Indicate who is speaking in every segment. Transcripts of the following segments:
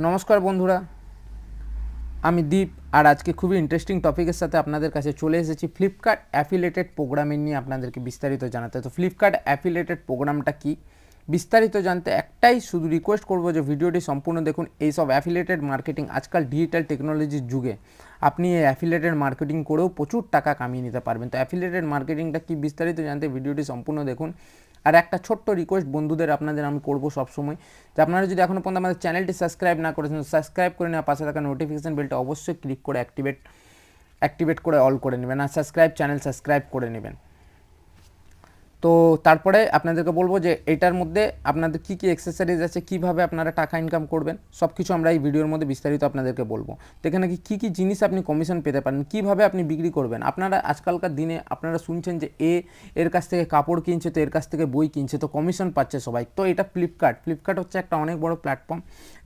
Speaker 1: নমস্কার বন্ধুরা, আমি দীপ আর আজকে খুবই ইন্টারেস্টিং টপিকের সাথে আপনাদের কাছে চলে এসেছি ফ্লিপকার্ট অ্যাফিলেটেড প্রোগ্রামিং নিয়ে আপনাদেরকে বিস্তারিত জানাতে। তো ফ্লিপকার্ট অ্যাফিলেটেড প্রোগ্রামটা কি? বিস্তারিত জানতে একটাই শুধু রিকোয়েস্ট করব যে ভিডিওটি সম্পূর্ণ দেখুন। এইসব অ্যাফিলেটেড মার্কেটিং আজকাল ডিজিটাল টেকনোলজির যুগে আপনি এই অ্যাফিলেটেড মার্কেটিং করেও প্রচুর টাকা কামিয়ে নিতে পারবেন। তো অ্যাফিলেটেড মার্কেটিংটা কি বিস্তারিত জানতে ভিডিওটি সম্পূর্ণ দেখুন। আর একটা ছোট্ট রিকোয়েস্ট বন্ধুদের আপনাদের আমি করব সবসময়, যে আপনারা যদি এখনও পর্যন্ত আমাদের চ্যানেলটি সাবস্ক্রাইব না করেছেন সাবস্ক্রাইব করে নেওয়া পাশে থাকা নোটিফিকেশান বেলটা অবশ্যই ক্লিক করে অ্যাক্টিভেট অ্যাক্টিভেট করে অল করে নেবেন। আর সাবস্ক্রাইব চ্যানেল সাবস্ক্রাইব করে নেবেন। তো তারপরে আপনাদেরকে বলব যে এটার মধ্যে আপনাদের কী কী এক্সেসারিজ আছে, কীভাবে আপনারা টাকা ইনকাম করবেন সব কিছু আমরা এই ভিডিওর মধ্যে বিস্তারিত আপনাদেরকে বলব। তো এখানে কি, কী জিনিস আপনি কমিশন পেতে পারেন, কীভাবে আপনি বিক্রি করবেন? আপনারা আজকালকার দিনে আপনারা শুনছেন যে এ এর কাছ থেকে কাপড় কিনছে, তো এর কাছ থেকে বই কিনছে, তো কমিশন পাচ্ছে সবাই। তো এটা ফ্লিপকার্ট ফ্লিপকার্ট হচ্ছে একটা অনেক বড় প্ল্যাটফর্ম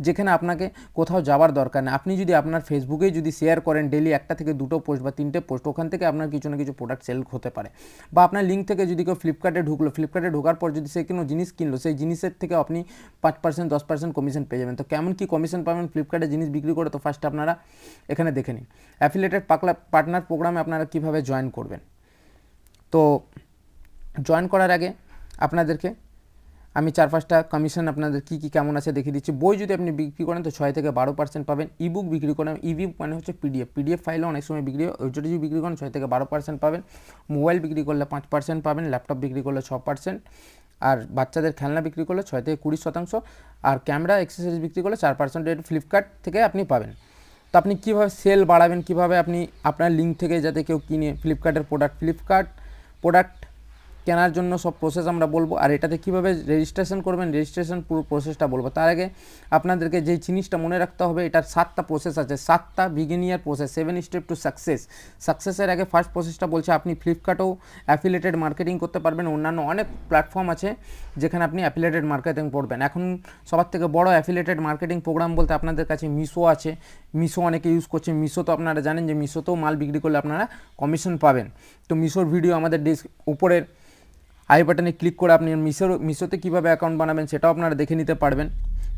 Speaker 1: যেখানে আপনাকে কোথাও যাওয়ার দরকার নেই। আপনি যদি আপনার ফেসবুকেই যদি শেয়ার করেন ডেলি একটা থেকে দুটো পোস্ট বা তিনটে পোস্ট ওখান থেকে আপনার কিছু না কিছু প্রোডাক্ট সেল হতে পারে। বা আপনার লিঙ্ক থেকে যদি কেউ ফ্লিপকার্টে ঢুকলো। ফ্লিপকার্টে ঢোকার পর যদি সে কোনো জিনিস কিনলো, সেই জিনিসের থেকে আপনি পাঁচ পার্সেন্ট দশ পার্সেন্ট কমিশন পেয়ে যাবেন। তো কেমন কী কমিশন পাবেন ফ্লিপকার্টে জিনিস বিক্রি করে, তো ফার্স্ট আপনারা এখানে দেখে নিন। অ্যাফিলেটেড পাকলা পার্টনার প্রোগ্রামে আপনারা কীভাবে জয়েন করবেন? তো জয়েন করার আগে আপনাদেরকে আমি চার পাঁচটা কমিশন আপনাদের কী কী, কেমন আছে দেখিয়ে দিচ্ছি। বই যদি আপনি বিক্রি করেন, তো ছয় থেকে বারো পার্সেন্ট পাবেন। ইবুক বিক্রি করেন ইবুক মানে হচ্ছে পিডিএফ পিডিএফ ফাইলও অনেক সময় বিক্রি যদি বিক্রি করেন, ছয় থেকে বারো পার্সেন্ট পাবেন। মোবাইল বিক্রি করলে পাঁচ পার্সেন্ট পাবেন ল্যাপটপ বিক্রি করলে ছ পার্সেন্ট আর বাচ্চাদের খেলনা বিক্রি করলে ছয় থেকে কুড়ি শতাংশ, আর ক্যামেরা এক্সেসরিজ বিক্রি করলে চার পার্সেন্ট রেট ফ্লিপকার্ট থেকে আপনি পাবেন। তো আপনি কীভাবে সেল বাড়াবেন, কীভাবে আপনি আপনার লিঙ্ক থেকে যাতে কেউ কিনে ফ্লিপকার্টের প্রোডাক্ট ফ্লিপকার্ট প্রোডাক্ট কেনার জন্য সব প্রসেস আমরা বলব। আর এটাতে কীভাবে রেজিস্ট্রেশন করবেন রেজিস্ট্রেশন পুরো প্রসেসটা বলব। তার আগে আপনাদেরকে যে জিনিসটা মনে রাখতে হবে, এটার সাতটা প্রসেস আছে। সাতটা beginner process seven step to success সাকসেসের আগে ফার্স্ট প্রসেসটা বলছে, আপনি ফ্লিপকার্টেও অ্যাফিলেটেড মার্কেটিং করতে পারবেন। অন্যান্য অনেক প্ল্যাটফর্ম আছে, যেখানে আপনি অ্যাফিলেটেড মার্কেটিং করবেন। এখন সবার থেকে বড় অ্যাফিলেটেড মার্কেটিং প্রোগ্রাম বলতে আপনাদের কাছে মিশো আছে। মিশো অনেকে ইউজ করছে। মিশো তো আপনারা জানেন যে, মিশোতেও মাল বিক্রি করলে আপনারা কমিশন পাবেন। তো মিশোর ভিডিও আমাদের ডিস্ক উপরের আই বাটনে ক্লিক করে আপনি মিশোর, মিশোতে কীভাবে অ্যাকাউন্ট বানাবেন সেটাও আপনারা দেখে নিতে পারবেন।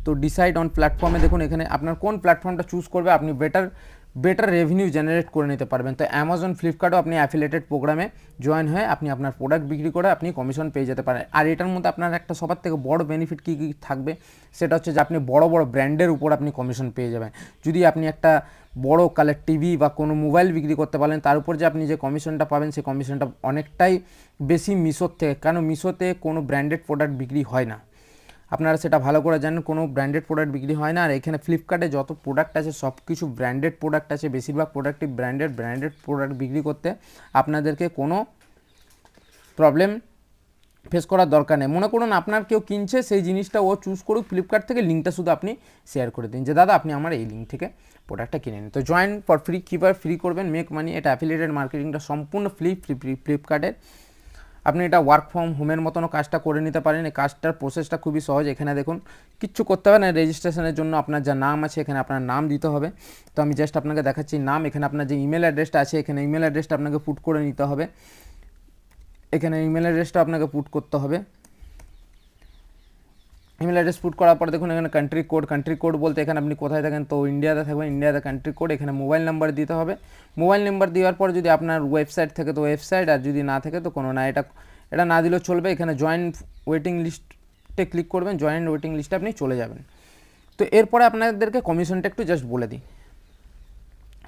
Speaker 1: তো ডিসাইড অন প্ল্যাটফর্মে দেখুন, এখানে আপনার কোন প্ল্যাটফর্মটা চুজ করবে, আপনি বেটার বেটার রেভিনিউ জেনারেট করে নিতে পারবেন। তো অ্যামাজন ফ্লিপকার্টও আপনি অ্যাফিলেটেড প্রোগ্রামে জয়েন হয়ে আপনি আপনার প্রোডাক্ট বিক্রি করে আপনি কমিশন পেয়ে যেতে পারেন। আর এটার মধ্যে আপনার একটা সবার থেকে বড় বেনিফিট কী কী থাকবে? সেটা হচ্ছে যে আপনি বড় বড় ব্র্যান্ডের উপর আপনি কমিশন পেয়ে যাবেন। যদি আপনি একটা বড় কালার টিভি বা কোনো মোবাইল বিক্রি করতে পারেন, তার উপর যে আপনি যে কমিশনটা পাবেন, সেই কমিশনটা অনেকটাই বেশি মিশোর থেকে কারণ মিশোতে কোনো ব্র্যান্ডেড প্রোডাক্ট বিক্রি হয় না। আপনারা সেটা ভালো করে জানেন, কোনো ব্র্যান্ডেড প্রোডাক্ট বিক্রি হয় না। আর এখানে ফ্লিপকার্টে যত প্রোডাক্ট আছে সব কিছু ব্র্যান্ডেড প্রোডাক্ট আছে, বেশিরভাগ প্রোডাক্টই ব্র্যান্ডেড ব্র্যান্ডেড প্রোডাক্ট বিক্রি করতে আপনাদেরকে কোনো প্রবলেম ফেস করার দরকার নেই। মনে করুন আপনার কেউ কিনছে, সেই জিনিসটা ও চুজ করুক ফ্লিপকার্ট থেকে লিঙ্কটা শুধু আপনি শেয়ার করে দিন। যে, দাদা, আপনি আমার এই লিঙ্ক থেকে প্রোডাক্টটা কিনে নিন। তো জয়েন ফর ফ্রি কীভাবে ফ্রি করবেন মেক মানি এটা অ্যাফিলিয়েটেড মার্কেটিংটা সম্পূর্ণ ফ্লিপ ফ্লিপকার্টের আপনি এটা ওয়ার্ক ফ্রম হোমের মতনও কাজটা করে নিতে পারেন। এই কাজটার প্রসেসটা খুবই সহজ। এখানে দেখুন, কিচ্ছু করতে হবে না। রেজিস্ট্রেশনের জন্য আপনার যা নাম আছে, এখানে আপনার নাম দিতে হবে। তো আমি জাস্ট আপনাকে দেখাচ্ছি নাম। এখানে আপনার যে ইমেল অ্যাড্রেসটা আছে, এখানে ইমেল অ্যাড্রেসটা আপনাকে পুট করে নিতে হবে। এখানে ইমেল অ্যাড্রেসটা আপনাকে পুট করতে হবে। ইমেল অ্যাড্রেস পুট করার পর দেখুন এখানে কান্ট্রি কোড কান্ট্রি কোড বলতে এখানে আপনি কোথায় থাকেন? তো ইন্ডিয়াতে থাকবেন ইন্ডিয়াতে কান্ট্রি কোড এখানে মোবাইল নাম্বার দিতে হবে। মোবাইল নাম্বার দেওয়ার পর যদি আপনার ওয়েবসাইট থাকে, তো ওয়েবসাইট আর যদি না থাকে, তো কোনো না, এটা এটা না দিলেও চলবে। এখানে জয়েন্ট ওয়েটিং লিস্টে ক্লিক করবেন জয়েন্ট ওয়েটিং লিস্টে আপনি চলে যাবেন। তো এরপরে আপনাদেরকে কমিশনটা একটু জাস্ট বলে দিই।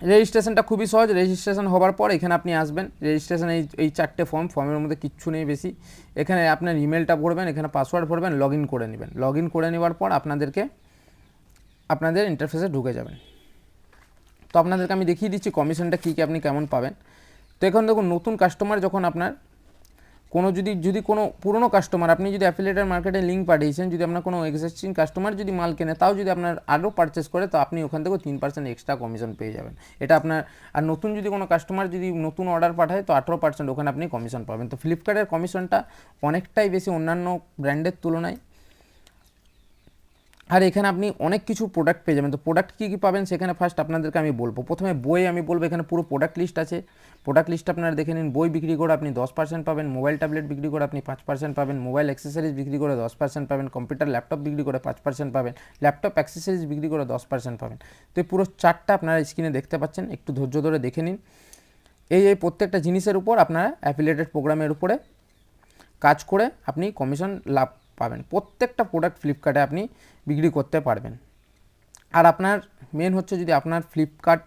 Speaker 1: রেজিস্ট্রেশনটা খুবই সহজ। রেজিস্ট্রেশন হওয়ার পর এখানে আপনি আসবেন। রেজিস্ট্রেশন এই এই চারটে ফর্ম ফর্মের মধ্যে কিচ্ছু নেই বেশি। এখানে আপনার ইমেলটা ভরবেন এখানে পাসওয়ার্ড ভরবেন লগ করে নেবেন। লগ করে নেওয়ার পর আপনাদেরকে, আপনাদের ইন্টারফেসে ঢুকে যাবেন। তো আপনাদেরকে আমি দেখিয়ে দিচ্ছি কমিশনটা কী কী আপনি কেমন পাবেন। তো এখন দেখুন, নতুন কাস্টমার যখন আপনার কোনো যদি যদি কোনো পুরনো কাস্টমার আপনি যদি অ্যাফিলেটার মার্কেটে লিঙ্ক পাঠিয়েছেন, যদি আপনার কোনো এক্সিস্টিং কাস্টমার যদি মাল কেনে, তাও যদি আপনার আরও পারচেস করে, তো আপনি ওখান থেকেও তিন পার্সেন্ট এক্সট্রা কমিশন পেয়ে যাবেন। এটা আপনার, আর নতুন যদি কোনো কাস্টমার যদি নতুন অর্ডার পাঠায়, তো আঠেরো পার্সেন্ট ওখানে আপনি কমিশন পাবেন। তো ফ্লিপকার্টের কমিশনটা অনেকটাই বেশি অন্যান্য ব্র্যান্ডের তুলনায় আর এখানে আপনি অনেক কিছু প্রোডাক্ট পেয়ে যাবেন। তো প্রোডাক্ট কী কী পাবেন সেখানে ফার্স্ট আপনাদেরকে আমি বলব। প্রথমে বই আমি বলব, এখানে পুরো প্রোডাক্ট লিস্ট আছে। প্রোডাক্ট লিস্ট আপনারা দেখে নিন। বই বিক্রি করে আপনি দশ পার্সেন্ট পাবেন মোবাইল ট্যাবলেট বিক্রি করে আপনি পাঁচ পার্সেন্ট পাবেন মোবাইল অ্যাক্সেসরিজ বিক্রি করে দশ পার্সেন্ট পাবেন কম্পিউটার ল্যাপটপ বিক্রি করে পাঁচ পার্সেন্ট পাবেন ল্যাপটপ অ্যাক্সেসরিজ বিক্রি করে দশ পার্সেন্ট পাবেন। তো এই পুরো চারটা আপনারা স্ক্রিনে দেখতে পাচ্ছেন। একটু ধৈর্য ধরে দেখে নিন। এই এই প্রত্যেকটা জিনিসের উপর আপনারা অ্যাফিলেটেড প্রোগ্রামের উপরে কাজ করে আপনি কমিশন লাভ পাবেন। প্রত্যেকটা প্রোডাক্ট ফ্লিপকার্টে আপনি বিক্রি করতে পারবেন। আর আপনার মেন হচ্ছে যদি আপনার ফ্লিপকার্ট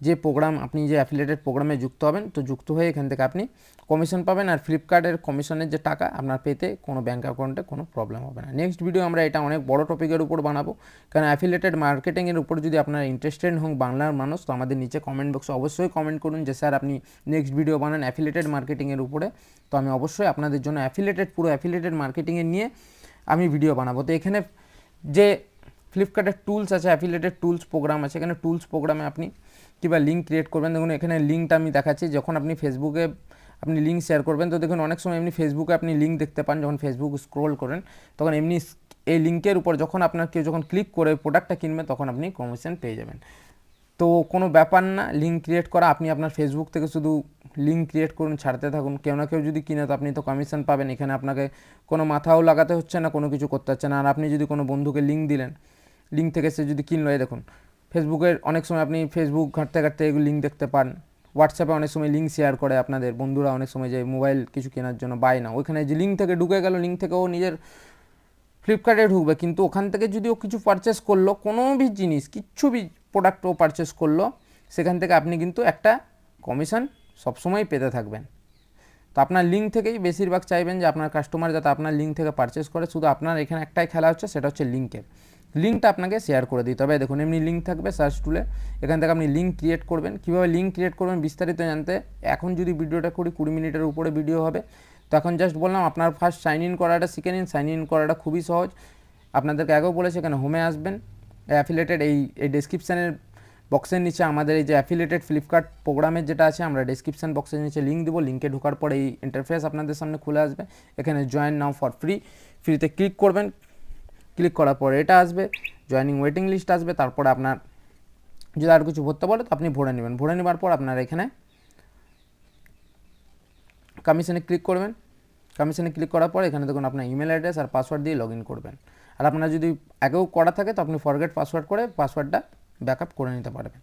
Speaker 1: যে প্রোগ্রাম আপনি যে অ্যাফিলিয়েটেড প্রোগ্রামে যুক্ত হবেন, তো যুক্ত হয়ে এখান থেকে আপনি কমিশন পাবেন আর ফ্লিপকার্টের কমিশনের যে টাকা, আপনার পেতে কোনো ব্যাঙ্ক অ্যাকাউন্টে কোনো প্রবলেম হবে না। নেক্সট ভিডিও আমরা এটা অনেক বড় টপিকের উপর বানাবো, কারণ অ্যাফিলিয়েটেড মার্কেটিংয়ের উপর যদি আপনারা ইন্টারেস্টেড হন বাংলার মানুষ, তো আমাদের নিচে কমেন্ট বক্সে অবশ্যই কমেন্ট করুন যে, স্যার, আপনি নেক্সট ভিডিও বানান অ্যাফিলিয়েটেড মার্কেটিংয়ের উপরে। তো আমি অবশ্যই আপনাদের জন্য অ্যাফিলিয়েটেড পুরো অ্যাফিলিয়েটেড মার্কেটিংয়ে নিয়ে আমি ভিডিও বানাবো। তো এখানে যে ফ্লিপকার্টের টুলস আছে অ্যাফিলিয়েটেড টুলস প্রোগ্রাম আছে। এখানে টুলস প্রোগ্রামে আপনি কিংবা লিঙ্ক ক্রিয়েট করবেন। দেখুন, এখানে লিঙ্কটা আমি দেখাচ্ছি। যখন আপনি ফেসবুকে আপনি লিঙ্ক শেয়ার করবেন, তো দেখুন, অনেক সময় এমনি ফেসবুকে আপনি লিঙ্ক দেখতে পান, যখন ফেসবুক স্ক্রোল করেন, তখন এমনি এই লিঙ্কের উপর যখন আপনার কেউ যখন ক্লিক করে প্রোডাক্টটা কিনবে, তখন আপনি কমিশন পেয়ে যাবেন। তো কোনো ব্যাপার না লিঙ্ক ক্রিয়েট করা। আপনি আপনার ফেসবুক থেকে শুধু লিঙ্ক ক্রিয়েট করুন, ছাড়তে থাকুন। কেউ না কেউ যদি কিনে, তো আপনি তো কমিশন পাবেন। এখানে আপনাকে কোনো মাথাও লাগাতে হচ্ছে না, কোনো কিছু করতে হচ্ছে না। আর আপনি যদি কোনো বন্ধুকে লিঙ্ক দিলেন লিঙ্ক থেকে সে যদি কিনলো, এই দেখুন, ফেসবুকের অনেক সময় আপনি ফেসবুক ঘাঁটতে ঘাঁটতে এগুলো লিঙ্ক দেখতে পান। হোয়াটসঅ্যাপে অনেক সময় লিঙ্ক শেয়ার করে আপনাদের, বন্ধুরা অনেক সময় যে মোবাইল কিছু কেনার জন্য বাই না। ওইখানে যে লিঙ্ক থেকে ঢুকে গেল লিঙ্ক থেকে ও নিজের ফ্লিপকার্টে ঢুকবে, কিন্তু ওখান থেকে যদি ও কিছু পারচেস করল, কোনো বি জিনিস, কিচ্ছু বি প্রোডাক্ট ও পারচেস করল, সেখান থেকে আপনি কিন্তু একটা কমিশন সবসময় পেতে থাকবেন। তো আপনার লিঙ্ক থেকেই বেশিরভাগ চাইবেন যে আপনার কাস্টমার যাতে আপনার লিঙ্ক থেকে পারচেস করে। শুধু আপনার এখানে একটাই খেলা হচ্ছে, সেটা হচ্ছে লিঙ্কের লিঙ্কটা আপনাকে শেয়ার করে দিতে হবে। দেখুন, এমনি লিঙ্ক থাকবে সার্চ টুলে এখান থেকে আপনি লিঙ্ক ক্রিয়েট করবেন। কীভাবে লিঙ্ক ক্রিয়েট করবেন বিস্তারিত জানতে এখন যদি ভিডিওটা করি, কুড়ি মিনিটের উপরে ভিডিও হবে। তো এখন জাস্ট বললাম, আপনার ফার্স্ট সাইন ইন করাটা শিখে নিন। সাইন ইন করাটা খুবই সহজ। আপনাদেরকে আগেও বলেছে, এখানে হোমে আসবেন। অ্যাফিলেটেড এই এই ডেসক্রিপশানের বক্সের নিচে আমাদের এই যে অ্যাফিলেটেড ফ্লিপকার্ট প্রোগ্রামের যেটা আছে, আমরা ডেসক্রিপশন বক্সের নিচে লিঙ্ক দেবো। লিঙ্কে ঢোকার পরে এই ইন্টারফেস আপনাদের সামনে খুলে আসবে। এখানে জয়েন নাও ফর ফ্রি ফ্রিতে ক্লিক করবেন। ক্লিক করার পরে এটা আসবে জয়নিং ওয়েটিং লিস্ট আসবে, তারপরে আপনার যদি আর কিছু ভরতে বলে তো আপনি ভরে নেবেন। ভরে নেবার পর আপনার এখানে কমিশনে ক্লিক করবেন। কমিশনে ক্লিক করার পর এখানে দেখুন আপনার ইমেল অ্যাড্রেস আর পাসওয়ার্ড দিয়ে লগ করবেন। আর আপনার যদি আগেও করা থাকে তো আপনি ফরগেট পাসওয়ার্ড করে পাসওয়ার্ডটা ব্যাকআপ করে নিতে পারবেন।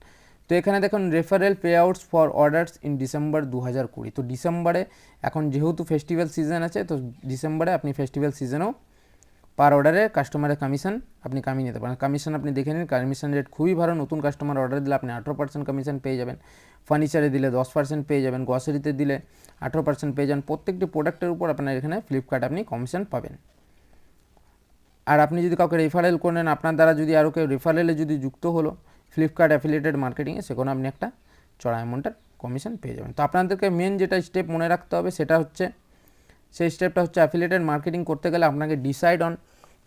Speaker 1: তো এখানে দেখুন referral payouts for orders in December দু হাজার কুড়ি। তো ডিসেম্বরে এখন যেহেতু ফেস্টিভ্যাল সিজন আছে, তো ডিসেম্বরে আপনি ফেস্টিভ্যাল সিজনেও পার অর্ডারে কাস্টমারের কমিশন আপনি কামিয়ে নিতে পারেন। কমিশন আপনি দেখে নিন কমিশন রেট খুবই ভালো, নতুন কাস্টমার অর্ডার দিলে আপনি আঠেরো পার্সেন্ট কমিশন পেয়ে যাবেন। ফার্নিচারে দিলে দশ পার্সেন্ট পেয়ে যাবেন গ্রসারিতে দিলে আঠেরো পার্সেন্ট পেয়ে যান প্রত্যেকটি প্রোডাক্টের উপর আপনার এখানে ফ্লিপকার্ট আপনি কমিশন পাবেন। আর আপনি যদি কাউকে রেফারেল করেন আপনার দ্বারা যদি আরও কেউ রেফারেলে যদি যুক্ত হলো ফ্লিপকার্ট অ্যাফিলিয়েটেড মার্কেটিংয়ে সেখানে আপনি একটা চড়া অ্যামাউন্টের কমিশন পেয়ে যাবেন। তো আপনাদেরকে মেন যেটা স্টেপ মনে রাখতে হবে, সেটা হচ্ছে সেই স্টেপটা হচ্ছে অ্যাফিলিয়েটেড মার্কেটিং করতে গেলে আপনাকে ডিসাইড অন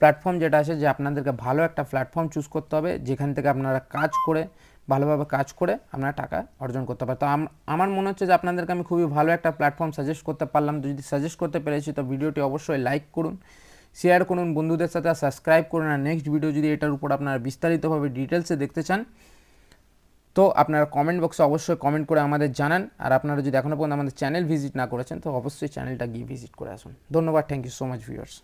Speaker 1: প্ল্যাটফর্ম যেটা আছে যে আপনাদেরকে ভালো একটা প্ল্যাটফর্ম চুজ করতে হবে, যেখান থেকে আপনারা কাজ করে, ভালোভাবে কাজ করে আপনারা টাকা অর্জন করতে পারে তো আমার মনে হচ্ছে যে আপনাদেরকে আমি খুবই ভালো একটা প্ল্যাটফর্ম সাজেস্ট করতে পারলাম। তো যদি সাজেস্ট করতে পেরেছি, তো ভিডিওটি অবশ্যই লাইক করুন শেয়ার করুন বন্ধুদের সাথে সাবস্ক্রাইব করুন। আর নেক্সট ভিডিও যদি এটার উপর আপনারা বিস্তারিতভাবে ডিটেলসে দেখতে চান তো আপনারা কমেন্ট বক্সে অবশ্যই কমেন্ট করে আমাদের জানান। আর আপনারা যদি এখনও পর্যন্ত আমাদের চ্যানেল ভিজিট না করেছেন, তো অবশ্যই চ্যানেলটা গিয়ে ভিজিট করে আসুন। ধন্যবাদ thank you so much viewers